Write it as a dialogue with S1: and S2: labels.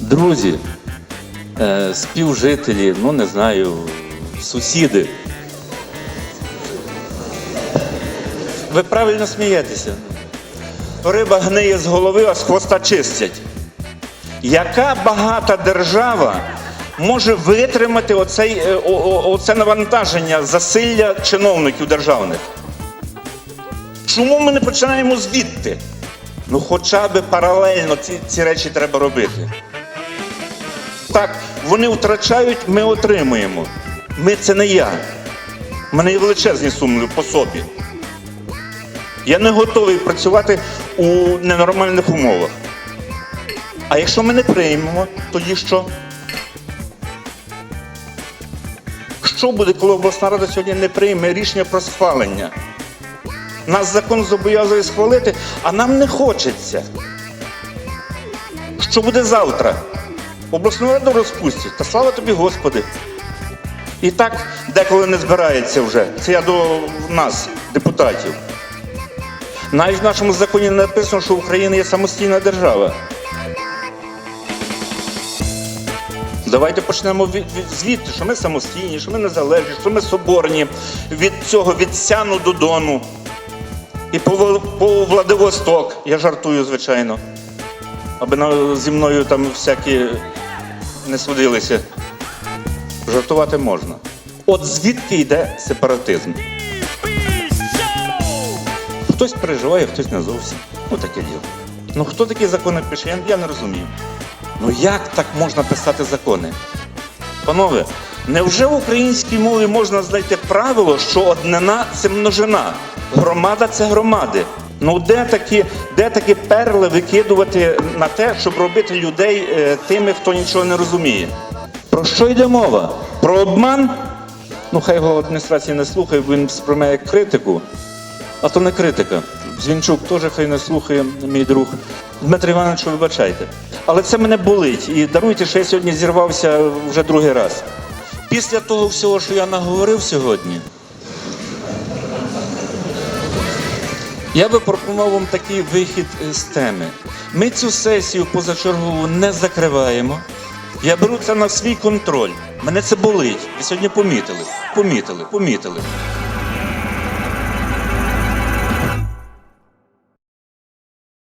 S1: друзі, е, співжителі, ну не знаю, сусіди. Ви правильно смієтеся. Риба гниє з голови, а з хвоста чистять. Яка багата держава може витримати оцей, е, о- о- оце навантаження засилля чиновників державних? Чому ми не починаємо звідти? Ну, хоча б паралельно ці, ці речі треба робити. Так, вони втрачають, ми отримуємо. Ми це не я. У мене є величезні сумніви по собі. Я не готовий працювати у ненормальних умовах. А якщо ми не приймемо, тоді що? Що буде, коли обласна рада сьогодні не прийме рішення про схвалення? Нас закон зобов'язує схвалити, а нам не хочеться. Що буде завтра? Обласну раду розпустять. Та слава тобі, Господи. І так деколи не збирається вже. Це я до нас, депутатів. Навіть в нашому законі не написано, що Україна є самостійна держава. Давайте почнемо від, від звідти, що ми самостійні, що ми незалежні, що ми соборні, від цього від Сяну до Дону. І по, по Владивосток, я жартую, звичайно. Аби на, зі мною там всякі не судилися. Жартувати можна. От звідки йде сепаратизм? Хтось переживає, хтось не зовсім. Ну таке діло. Ну хто такі закони пише, я, я не розумію. Ну як так можна писати закони? Панове, невже в українській мові можна знайти правило, що однина це множина, громада це громади? Ну де такі, де такі перли викидувати на те, щоб робити людей е, тими, хто нічого не розуміє? Про що йде мова? Про обман? Ну, хай його адміністрація не слухає, він сприймає критику. А то не критика. Дзвінчук теж хай не слухає, мій друг. Дмитро Іванович, вибачайте. Але це мене болить. І даруйте, що я сьогодні зірвався вже другий раз. Після того всього, що я наговорив сьогодні, я би пропонував вам такий вихід з теми. Ми цю сесію позачергову не закриваємо. Я беру це на свій контроль. Мене це болить. Ви сьогодні помітили. Помітили, помітили.